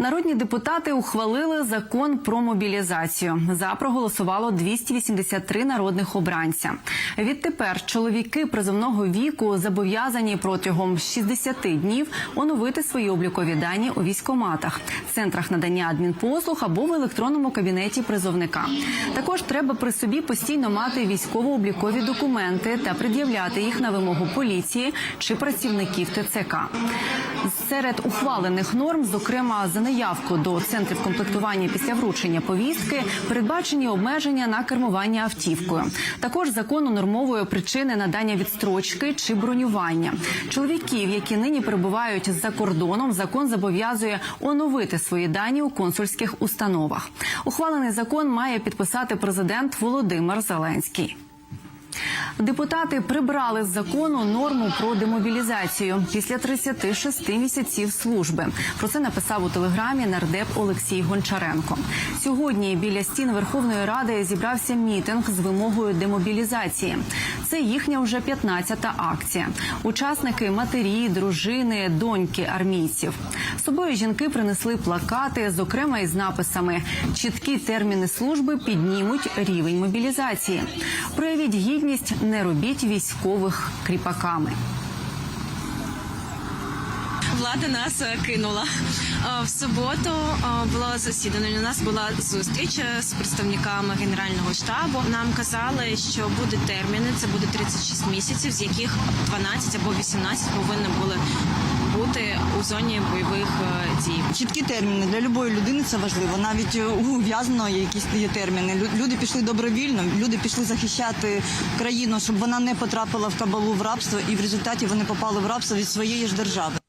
Народні депутати ухвалили закон про мобілізацію. За проголосувало 283 народних обранця. Відтепер чоловіки призовного віку зобов'язані протягом 60 днів оновити свої облікові дані у військоматах, центрах надання адмінпослуг або в електронному кабінеті призовника. Також треба при собі постійно мати військово-облікові документи та пред'являти їх на вимогу поліції чи працівників ТЦК. Серед ухвалених норм, зокрема за неявку до центрів комплектування після вручення повістки, передбачені обмеження на кермування автівкою. Також закон унормовує причини надання відстрочки чи бронювання. Чоловіків, які нині перебувають за кордоном, закон зобов'язує оновити свої дані у консульських установах. Ухвалений закон має підписати президент Володимир Зеленський. Депутати прибрали з закону норму про демобілізацію після 36 місяців служби. Про це написав у телеграмі нардеп Олексій Гончаренко. Сьогодні біля стін Верховної Ради зібрався мітинг з вимогою демобілізації. Це їхня вже 15-та акція. Учасники матері, дружини, доньки армійців. З собою жінки принесли плакати, зокрема із написами Чіткі терміни служби піднімуть рівень мобілізації. Проявіть гідність, не робіть військових кріпаками. Влада нас е, кинула. Е, В суботу е, було засідання. У нас була зустріч з представниками генерального штабу. Нам казали, що будуть терміни. Це буде 36 місяців, з яких 12 або 18 повинні були бути у зоні бойових е, дій. Чіткі терміни для любої людини це важливо. Навіть ув'язано, у ув'язненого є якісь є терміни. Люди пішли добровільно, люди пішли захищати країну, щоб вона не потрапила в кабалу в рабство, і в результаті вони попали в рабство від своєї ж держави.